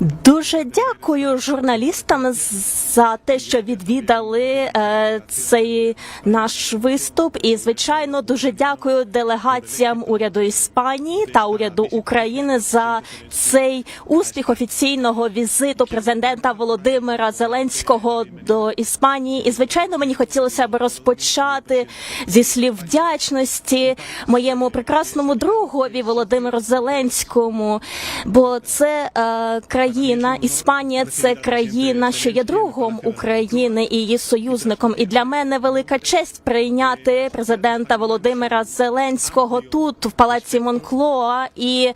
Дуже дякую журналістам за те, що відвідали е, цей наш виступ. І звичайно, дуже дякую делегаціям уряду Іспанії та уряду України за цей успіх офіційного візиту президента Володимира Зеленського до Іспанії. І звичайно, мені хотілося б розпочати зі слів вдячності моєму прекрасному другові Володимиру Зеленському, бо це е, країна, Іспанія це країна, що є другом України і її союзником. І для мене велика честь прийняти президента Володимира Зеленського тут, в палаці Монклоа, і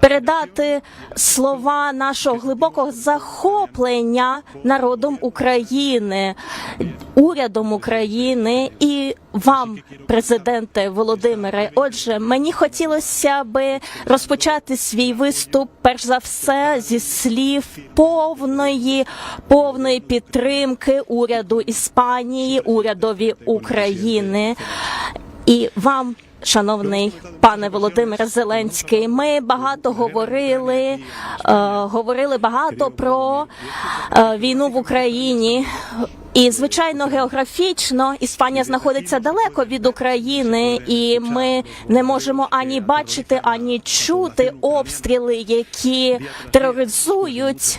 передати слова нашого глибокого захоплення народом України, урядом України і вам, президенте Володимире. Отже, мені хотілося би розпочати свій виступ перш за все зі слів повної повної підтримки уряду Іспанії, урядові України і вам. Шановний пане Володимире Зеленський, ми багато говорили, е, говорили багато про е, війну в Україні. І звичайно, географічно Іспанія знаходиться далеко від України, і ми не можемо ані бачити, ані чути обстріли, які тероризують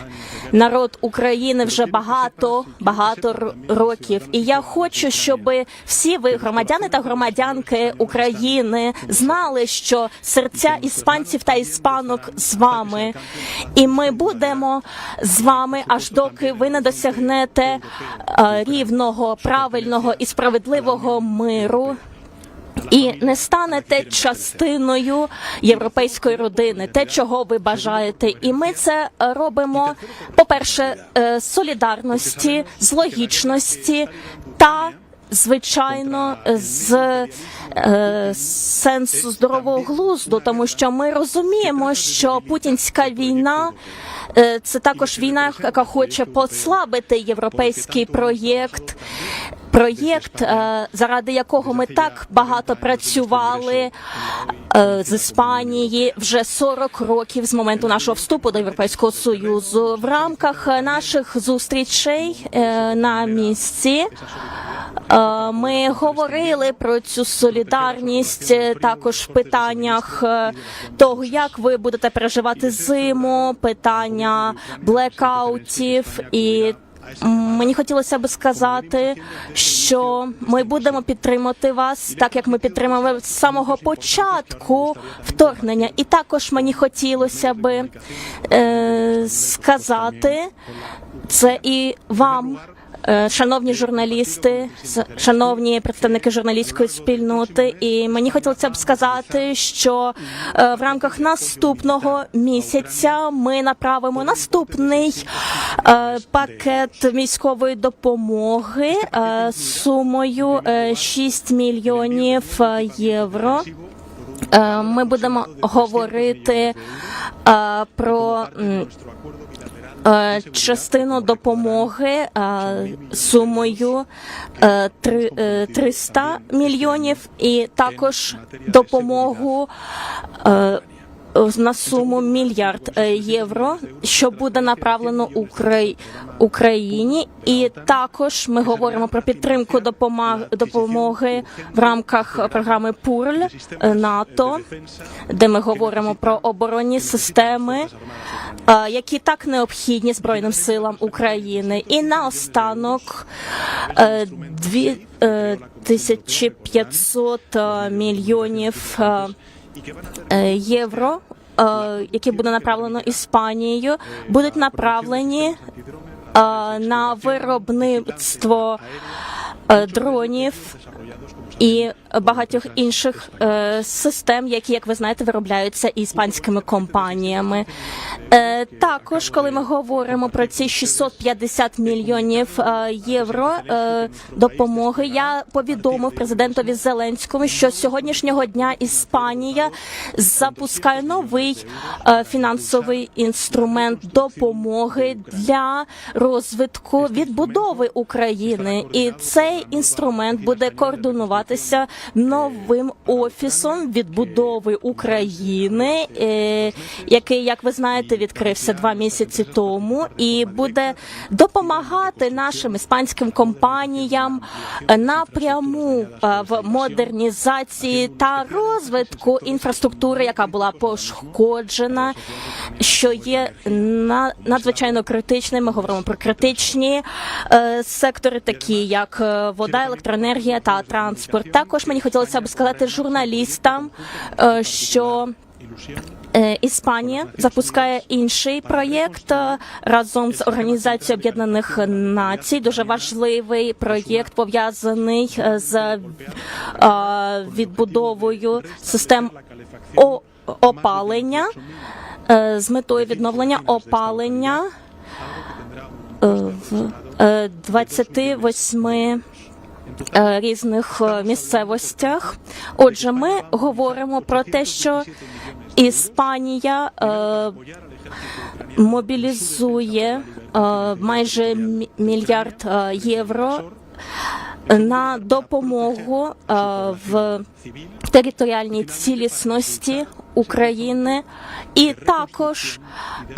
народ України вже багато багато років. І я хочу, щоб всі ви, громадяни та громадянки України, знали, що серця іспанців та іспанок з вами, і ми будемо з вами аж доки ви не досягнете е, рівного, правильного і справедливого миру. І не станете частиною європейської родини, те, чого ви бажаєте. І ми це е, робимо, по-перше, е, з солідарності, з логічності та. Звичайно, з е, сенсу здорового глузду, тому що ми розуміємо, що путінська війна е, це також війна, яка хоче послабити європейський проєкт. Проєкт, е, заради якого ми так багато працювали е, з Іспанії вже 40 років з моменту нашого вступу до Європейського союзу в рамках наших зустрічей е, на місці. Е, Ми говорили про цю солідарність е, також в питаннях е, того, як ви будете переживати зиму, питання блекаутів і. Мені хотілося би сказати, що ми будемо підтримати вас, так як ми підтримали з самого початку вторгнення. І також мені хотілося би е, сказати це і вам. Е, Шановні журналісти, шановні представники журналістської спільноти, і мені хотілося б сказати, що е, в рамках наступного місяця ми направимо наступний е, пакет військової допомоги сумою е, 6 мільйонів євро. Ми будемо говорити про частину допомоги е, сумою е, три- е, 300 мільйонів і також допомогу е, на суму мільярд е, євро, що буде направлено Украй... Україні, і також ми говоримо про підтримку допомоги в рамках програми ПУРЛ е, НАТО, де ми говоримо про оборонні системи, е, які так необхідні Збройним силам України. І наостанок дві е, 1500 е, мільйонів. Е, е, євро, яке які буде направлено Іспанією, будуть направлені е, на виробництво е, дронів і багатьох інших е, систем, які, як ви знаєте, виробляються іспанськими компаніями. Е, також, коли ми говоримо про ці 650 мільйонів е, євро е, допомоги, я повідомив президентові Зеленському, що з сьогоднішнього дня Іспанія запускає новий е, фінансовий інструмент допомоги для розвитку відбудови України, і цей інструмент буде координуватися новим офісом відбудови України, е, який, як ви знаєте, відкрився два місяці тому, і буде допомагати нашим іспанським компаніям е, напряму е, в модернізації та розвитку інфраструктури, яка була пошкоджена, що є на надзвичайно критичним. Ми говоримо про критичні сектори, такі як вода, електроенергія та транспорт. Також мені хотілося б сказати журналістам, е, що Е, Іспанія запускає інший проєкт е, разом з Організацією Об'єднаних Націй. Дуже важливий проєкт пов'язаний з відбудовою систем опалення з метою відновлення опалення в е, 28 е, різних е, місцевостях. Отже, ми говоримо про те, що Іспанія е, мобілізує е, майже мільярд е, євро на допомогу е, в територіальній цілісності України, і також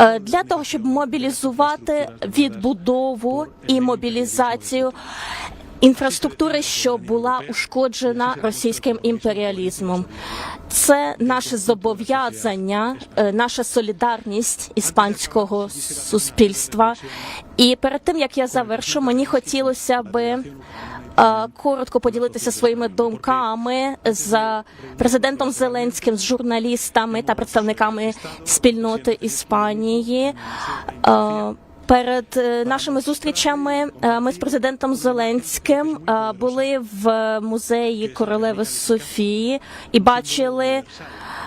е, для того, щоб мобілізувати відбудову і мобілізацію інфраструктури, що була ушкоджена російським імперіалізмом. Це наше зобов'язання, е, наша солідарність іспанського суспільства. І перед тим як я завершу, мені хотілося би е, коротко поділитися своїми думками з президентом Зеленським, з журналістами та представниками спільноти Іспанії. Перед е, нашими зустрічами е, ми з президентом Зеленським е, були в музеї королеви Софії і бачили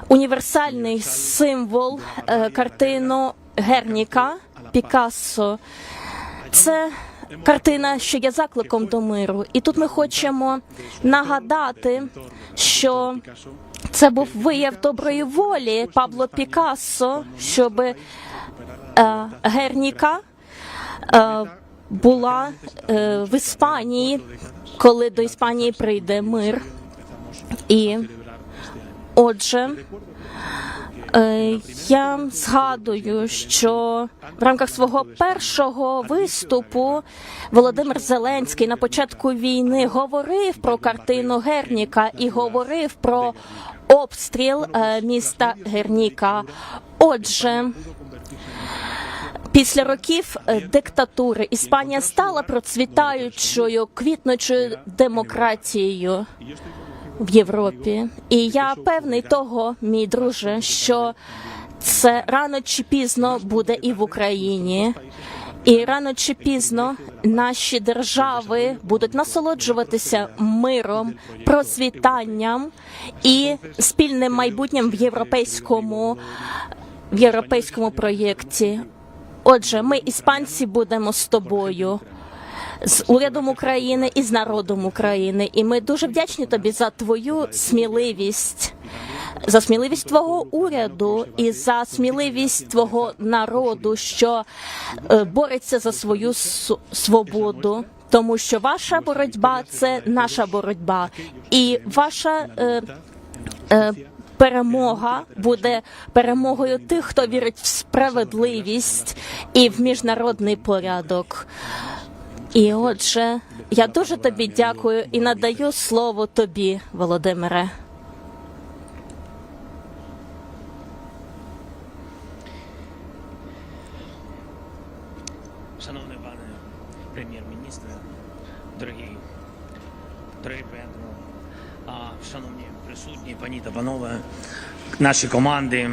універсальний символ картину Герніка Пікассо. Це картина, що є закликом до миру. І тут ми хочемо нагадати, що це був вияв доброї волі Пабло Пікассо, щоб е, Герніка була е, в Іспанії, коли до Іспанії прийде мир. І отже, е, я згадую, що в рамках свого першого виступу Володимир Зеленський на початку війни говорив про картину Герніка і говорив про обстріл е, міста Герніка. Отже, Після років е, диктатури Іспанія стала процвітаючою квітночою демократією в Європі. І я певний того, мій друже, що це рано чи пізно буде і в Україні. І рано чи пізно наші держави будуть насолоджуватися миром, процвітанням і спільним майбутнім в європейському в європейському проєкті. Отже, ми, іспанці, будемо з тобою, з урядом України і з народом України. І ми дуже вдячні тобі за твою сміливість, за сміливість твого уряду і за сміливість твого народу, що е, бореться за свою свободу. Тому що ваша боротьба це наша боротьба, і ваша е, е, перемога буде перемогою тих, хто вірить в справедливість і в міжнародний порядок. І отже, я дуже тобі дякую і надаю слово тобі, Володимире. Шановний пане прем'єр-міністре, дорогі, дорогі а, шановні присутні, пані та панове, наші команди,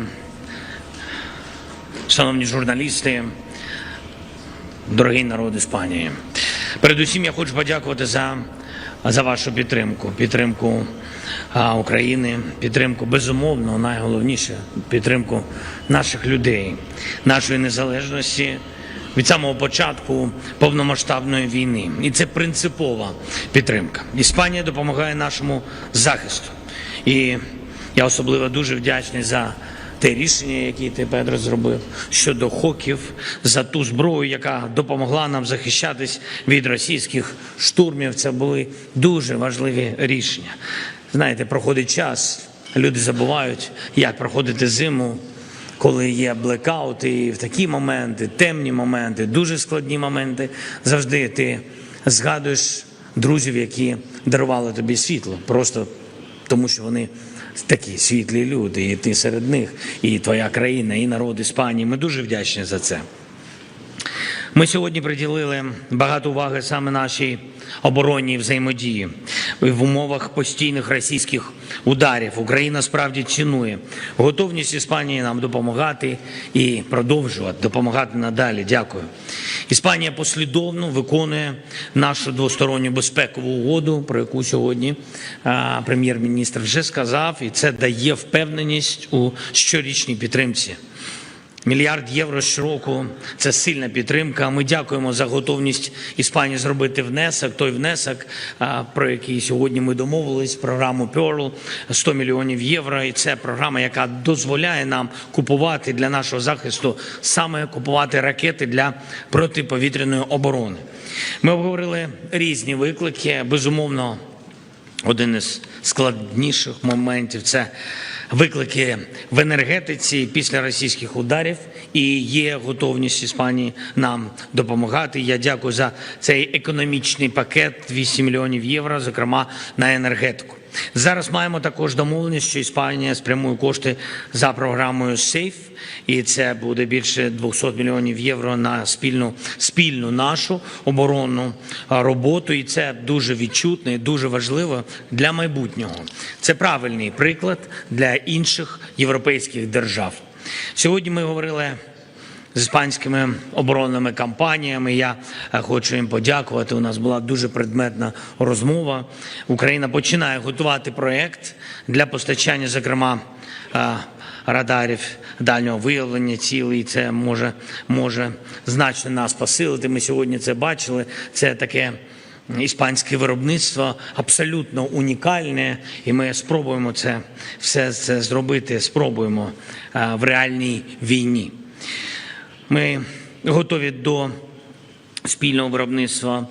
шановні журналісти, дорогий народ Іспанії. Передусім я хочу подякувати за, за вашу підтримку, підтримку а, України, підтримку безумовно, найголовніше підтримку наших людей, нашої незалежності від самого початку повномасштабної війни. І це принципова підтримка. Іспанія допомагає нашому захисту. І я особливо дуже вдячний за те рішення, яке ти Петро зробив щодо хоків, за ту зброю, яка допомогла нам захищатись від російських штурмів. Це були дуже важливі рішення. Знаєте, проходить час, люди забувають, як проходити зиму коли є блекаути, в такі моменти, темні моменти, дуже складні моменти, завжди ти згадуєш друзів, які дарували тобі світло, просто тому що вони такі світлі люди, і ти серед них, і твоя країна, і народ Іспанії. Ми дуже вдячні за це. Ми сьогодні приділили багато уваги саме нашій оборонній взаємодії в умовах постійних російських ударів. Україна справді цінує готовність Іспанії нам допомагати і продовжувати допомагати надалі. Дякую. Іспанія послідовно виконує нашу двосторонню безпекову угоду, про яку сьогодні прем'єр-міністр вже сказав, і це дає впевненість у щорічній підтримці. Мільярд євро щороку – це сильна підтримка. Ми дякуємо за готовність Іспанії зробити внесок. Той внесок, про який сьогодні ми домовились, програму Pearl, 100 мільйонів євро. І це програма, яка дозволяє нам купувати для нашого захисту саме купувати ракети для протиповітряної оборони. Ми обговорили різні виклики. Безумовно, один із складніших моментів це виклики в енергетиці після російських ударів, і є готовність Іспанії нам допомагати. Я дякую за цей економічний пакет 200 мільйонів євро, зокрема на енергетику. Зараз маємо також домовленість, що Іспанія спрямує кошти за програмою SAFE, і це буде більше 200 мільйонів євро на спільну спільну нашу оборонну роботу. І це дуже відчутно і дуже важливо для майбутнього. Це правильний приклад для інших європейських держав. Сьогодні ми говорили з іспанськими оборонними кампаніями. Я е, хочу їм подякувати. У нас була дуже предметна розмова. Україна починає готувати проект для постачання, зокрема. е, Радарів дальнього виявлення цілей, це може, може значно нас посилити. Ми сьогодні це бачили. Це таке іспанське виробництво абсолютно унікальне, і ми спробуємо це все це зробити. Спробуємо е, в реальній війні. Ми готові до спільного виробництва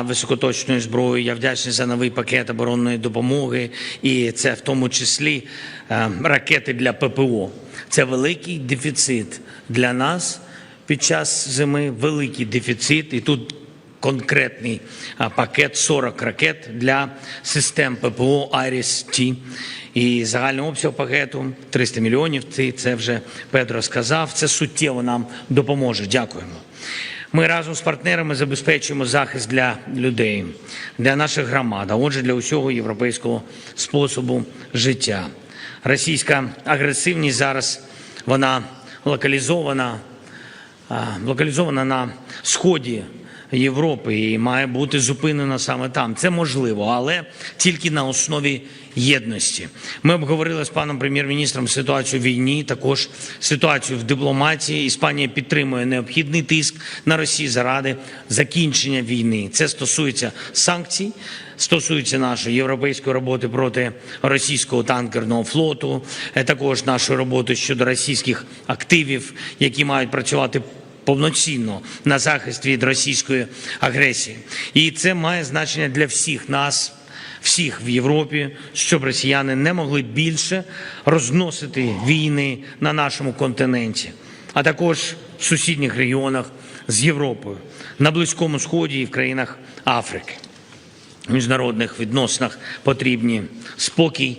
високоточної зброї. Я вдячний за новий пакет оборонної допомоги, і це в тому числі ракети для ППО. Це великий дефіцит для нас під час зими. Великий дефіцит, і тут конкретний пакет 40 ракет для систем ППО «Айріс-Т». І загальний обсяг пакету 300 мільйонів. Це, вже Петро сказав. Це суттєво нам допоможе. Дякуємо. Ми разом з партнерами забезпечуємо захист для людей, для наших громад, а отже, для усього європейського способу життя. Російська агресивність зараз вона локалізована, локалізована на сході Європи і має бути зупинена саме там. Це можливо, але тільки на основі єдності. Ми обговорили з паном прем'єр-міністром ситуацію в війні, також ситуацію в дипломатії. Іспанія підтримує необхідний тиск на Росію заради закінчення війни. Це стосується санкцій. Стосується нашої європейської роботи проти російського танкерного флоту, е, також нашої роботи щодо російських активів, які мають працювати повноцінно на захист від російської агресії. І це має значення для всіх нас, всіх в Європі, щоб росіяни не могли більше розносити війни на нашому континенті, а також в сусідніх регіонах з Європою, на Близькому Сході і в країнах Африки. В міжнародних відносинах потрібні спокій,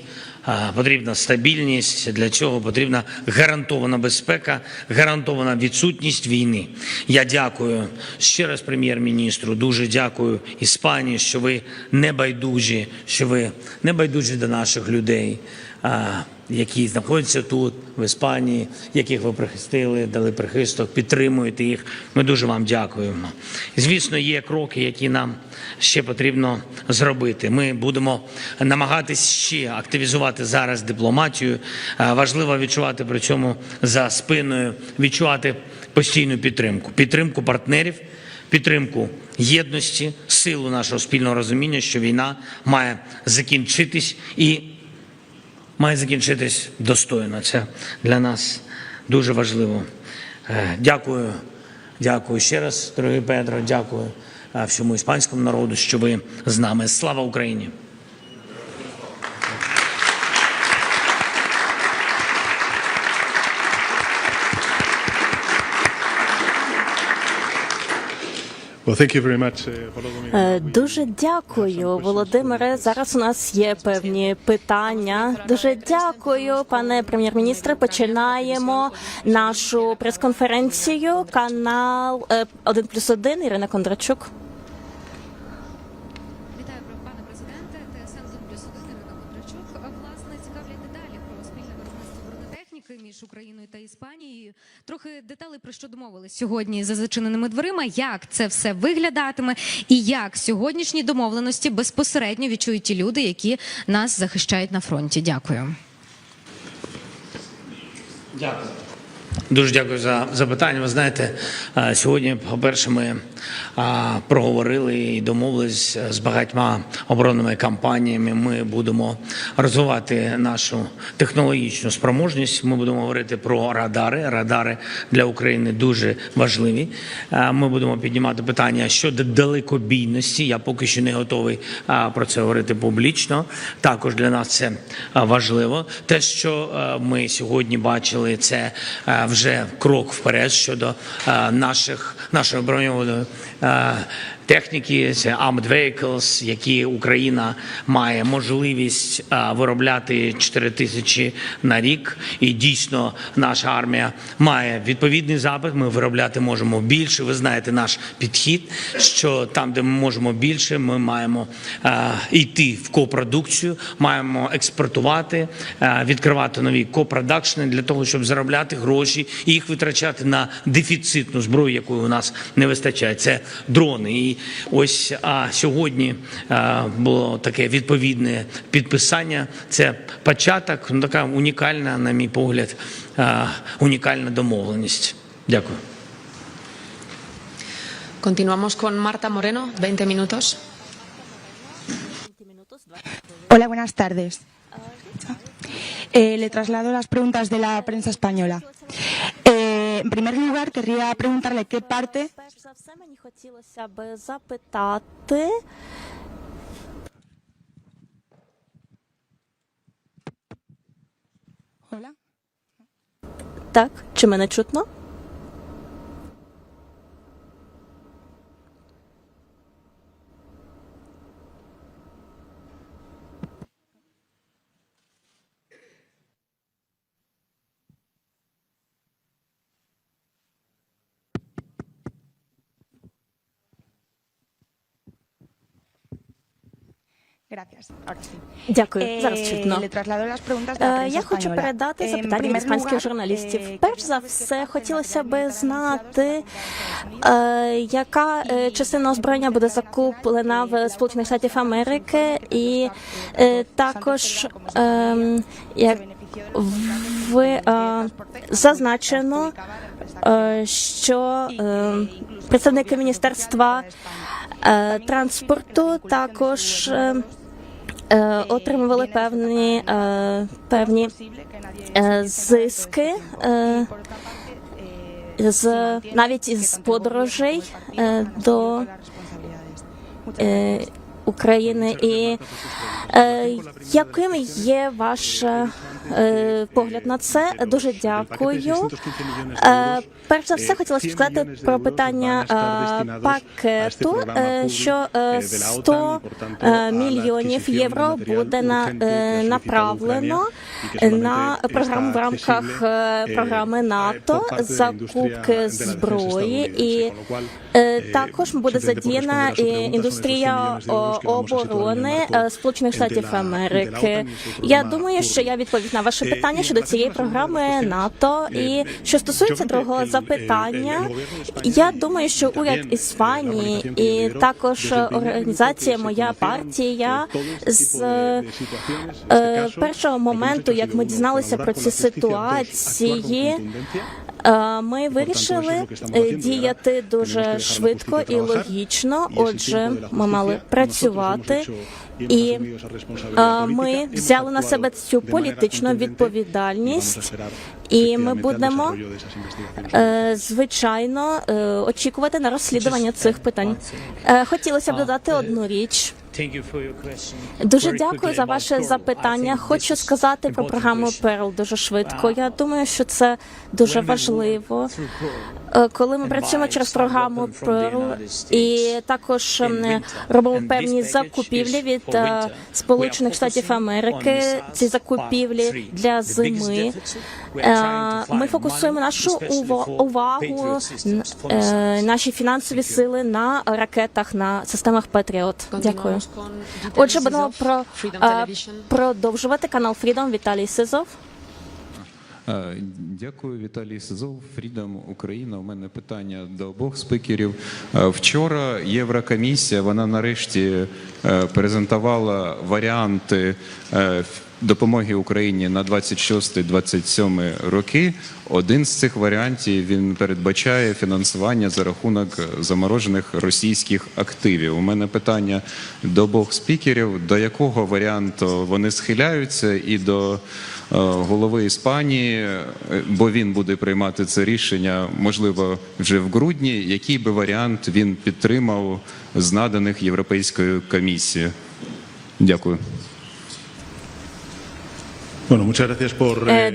потрібна стабільність. Для цього потрібна гарантована безпека, гарантована відсутність війни. Я дякую ще раз прем'єр-міністру. Дуже дякую Іспанії, що ви не байдужі, що ви не байдужі до наших людей. Які знаходяться тут, в Іспанії, яких ви прихистили, дали прихисток, підтримуєте їх. Ми дуже вам дякуємо. Звісно, є кроки, які нам ще потрібно зробити. Ми будемо намагатись ще активізувати зараз дипломатію. Важливо відчувати при цьому за спиною, відчувати постійну підтримку, підтримку партнерів, підтримку єдності, силу нашого спільного розуміння, що війна має закінчитись і має закінчитись достойно. Це для нас дуже важливо. Е, Дякую, дякую ще раз, дорогий Петро. Дякую е, всьому іспанському народу, що ви з нами. Слава Україні! Дуже дякую, Володимире. Зараз у нас є певні питання. Дуже дякую, пане прем'єр-міністре. Починаємо нашу прес-конференцію. Канал е, 1 плюс 1, Ірина Кондрачук. Україною та Іспанією. Трохи деталей про що домовились сьогодні за зачиненими дверима. Як це все виглядатиме, і як сьогоднішні домовленості безпосередньо відчують ті люди, які нас захищають на фронті. Дякую. Дякую. Дуже дякую за запитання. Ви знаєте, е, сьогодні, по-перше, ми проговорили і домовились з багатьма оборонними компаніями. Ми будемо розвивати нашу технологічну спроможність. Ми будемо говорити про радари. Радари для України дуже важливі. Е, Ми будемо піднімати питання щодо далекобійності. Я поки що не готовий про це говорити публічно. Також для нас це важливо. Те, що е, ми сьогодні бачили, це е, вже крок вперед щодо е, наших нашої е, техніки. Це Armored Vehicles, які Україна має можливість е, виробляти 4 тисячі на рік. І дійсно наша армія має відповідний запит. Ми виробляти можемо більше. Ви знаєте наш підхід, що там, де ми можемо більше, ми маємо е, йти в копродукцію, маємо експортувати, е, відкривати нові копродакшни для того, щоб заробляти гроші і їх витрачати на дефіцитну зброю, якої у нас не вистачає. Це дрони. І ось а, сьогодні а, було таке відповідне підписання. Це початок, ну, така унікальна, на мій погляд, а, унікальна домовленість. Dякую. Continuamos con Marta Moreno, 20 minutos. Hola, buenas tardes. Eh, le traslado las preguntas de la prensa española. Eh, en primer lugar, querría preguntarle qué parte Перш за все, мені хотілося б запитати. Hola. Так, чи мене чутно? Дякую, зараз Eh, чутно. Е, Я хочу передати Eh, запитання від іспанських журналістів. Перш за все, хотілося би знати, е, яка е, частина озброєння буде закуплена в Сполучених Штатів Америки, і е, також ем, як в е, зазначено, е, що е, представники міністерства е, транспорту також. е, е, Отримували певні, е, певні е, зиски е, з навіть із подорожей е, до е, України. І е, яким є ваш е, погляд на це? Дуже дякую. Е, Перш за все, хотілося б сказати про питання е, пакету, е, що е, 100 е, мільйонів євро буде на, е, направлено на програму в рамках е, програми НАТО закупки зброї, і е, також буде задіяна індустрія оборони е, Сполучених Штатів Америки. Я думаю, що я відповів на ваше питання щодо цієї програми НАТО. І що стосується другого запитання, я думаю, що уряд Іспанії і також організація моя партія з е, першого моменту, як ми дізналися про ці ситуації, Е, Ми вирішили е, діяти дуже швидко і логічно. Отже, ми мали працювати, і ми взяли на себе цю політичну відповідальність, і ми будемо е, звичайно е, очікувати на розслідування цих питань. Е, Хотілося б додати одну річ. Дуже дякую за ваше запитання. Хочу сказати про програму. Перл дуже швидко. Я думаю, що це дуже важливо. Е, Коли ми працюємо через програму Перл і також ем, робимо певні закупівлі від е. Сполучених Штатів Америки. Ці закупівлі для зими. Е, Ми фокусуємо нашу увагу, е, наші фінансові сили на ракетах, на системах Патріот. Дякую. Отже, будемо про продовжувати канал Freedom Віталій Сизов. Дякую, Віталій Сизов, Фрідом Україна. У мене питання до обох спікерів. Вчора Єврокомісія вона нарешті е, презентувала варіанти е, допомоги Україні на 26-27 роки. Один з цих варіантів він передбачає фінансування за рахунок заморожених російських активів. У мене питання до обох спікерів: до якого варіанту вони схиляються, і до е, голови Іспанії, е, бо він буде приймати це рішення, можливо, вже в грудні. Який би варіант він підтримав з наданих Європейською комісією? Дякую.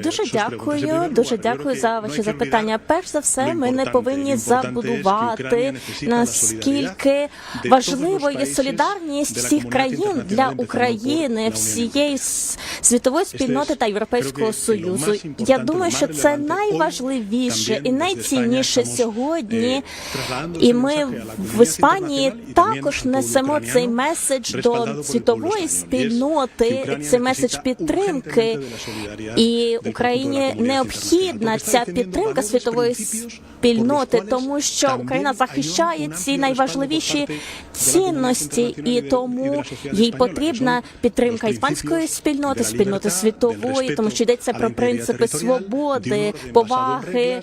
Дуже дякую, дуже дякую за ваші запитання. Перш за все, ми не повинні забудувати наскільки todos є солідарність всіх країн для України, всієї світової спільноти та Європейського Союзу. Я думаю, що це найважливіше і найцінніше сьогодні. eh, І ми в Іспанії також несемо цей меседж до світової спільноти, цей меседж підтримки. Solidaridad І Україні необхідна ця підтримка світової спільноти, тому що Україна захищає ці найважливіші цінності, і тому їй потрібна підтримка іспанської спільноти, спільноти світової, тому що йдеться про принципи свободи, поваги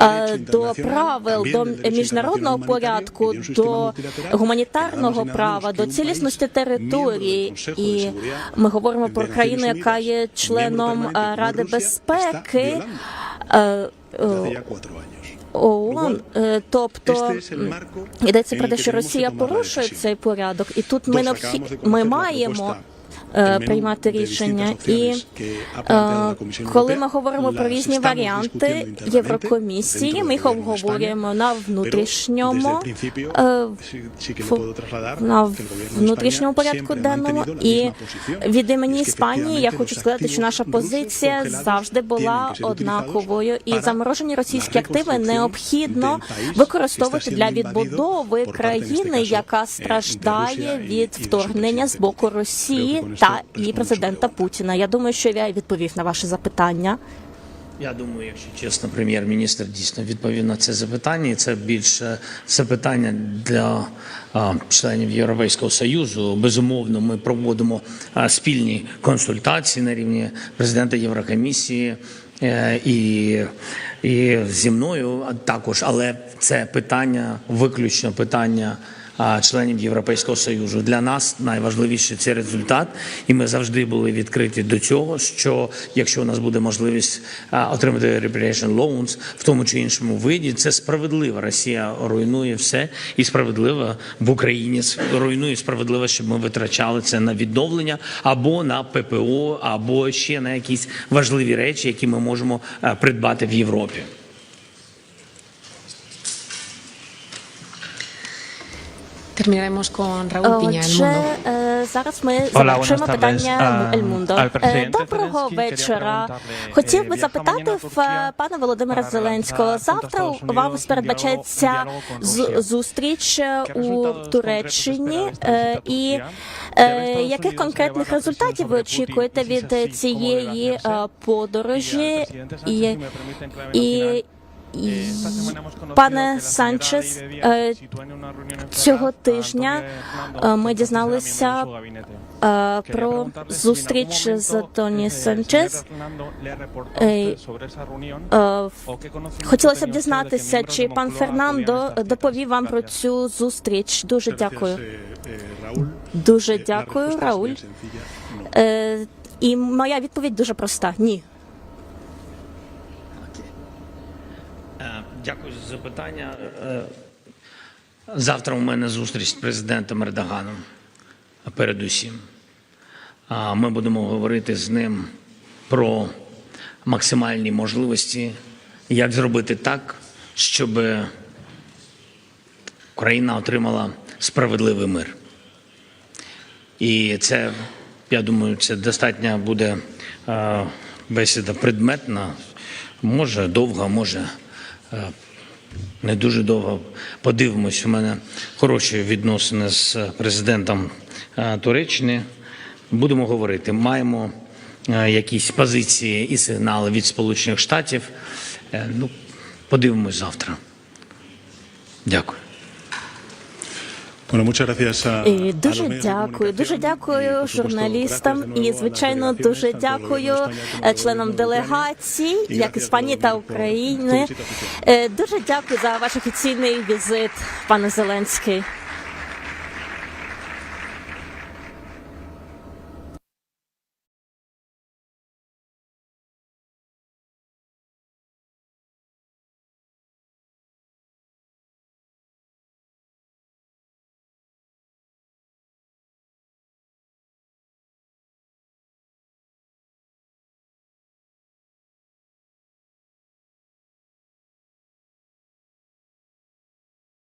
е, до правил, до міжнародного порядку, до гуманітарного права, до цілісності території. І ми говоримо про країну, яка є членом е, Ради безпеки. Е, е. ООН, е, тобто йдеться про те, що Росія порушує цей порядок, і тут ми de ми маємо е, приймати рішення. І е, коли ми говоримо про різні варіанти Єврокомісії, ми їх обговорюємо на внутрішньому е, на внутрішньому порядку денному і від імені Іспанії я хочу сказати, що наша позиція завжди була однаковою, і заморожені російські активи необхідно використовувати для відбудови країни, яка eh, страждає від вторгнення з боку. Росії con та respondo президента Путіна. Я думаю, що я відповів на ваше запитання. Я думаю, якщо чесно, прем'єр-міністр дійсно відповів на це запитання. І це більше запитання для а, членів Європейського союзу. Безумовно, ми проводимо а, спільні консультації на рівні президента Єврокомісії. е, І, і зі мною також, але це питання виключно питання членів Європейського союзу. Для нас найважливіше це результат, і ми завжди були відкриті до цього. Що якщо у нас буде можливість отримати reparation loans в тому чи іншому виді, це справедливо. Росія руйнує все, і справедливо в Україні руйнує справедливо, щоб ми витрачали це на відновлення або на ППО, або ще на якісь важливі речі, які ми можемо придбати в Європі. Terminaremos con Raúl Piña, El Mundo. е, зараз ми завершуємо питання Ah, Е, presidente Доброго вечора. Хотів eh, би запитати в е, пана Володимира Зеленського. Завтра un передбачається зустріч е, ¿Qué у Туреччині. Е, І е, яких конкретних результатів ви очікуєте від е, ¿cómo debe цієї е, подорожі? І, і Пане Санчес, е, цього тижня е, ми дізналися е, про зустріч з Тоні Санчес. Е, е, Хотілося б дізнатися, чи пан Фернандо доповів вам про цю зустріч. Дуже дякую. Дуже дякую, Рауль. Е, І моя відповідь дуже проста: ні. Е, Дякую за запитання. Е, Завтра у мене зустріч з президентом Ердоганом. Передусім. Ми будемо говорити з ним про максимальні можливості, як зробити так, щоб Україна отримала справедливий мир. І це, я думаю, це достатньо буде е, бесіда предметна, може довга, може е, не дуже довго. Подивимось, у мене хороші відносини з президентом е, Туреччини. Будемо говорити. Маємо е, якісь позиції і сигнали від Сполучених Штатів. Е, Ну, подивимось завтра. Дякую. І дуже дякую, дуже дякую журналістам і, звичайно, дуже дякую е, членам делегації, як Іспанії та України. Е, Дуже дякую за ваш офіційний візит, пане Зеленський.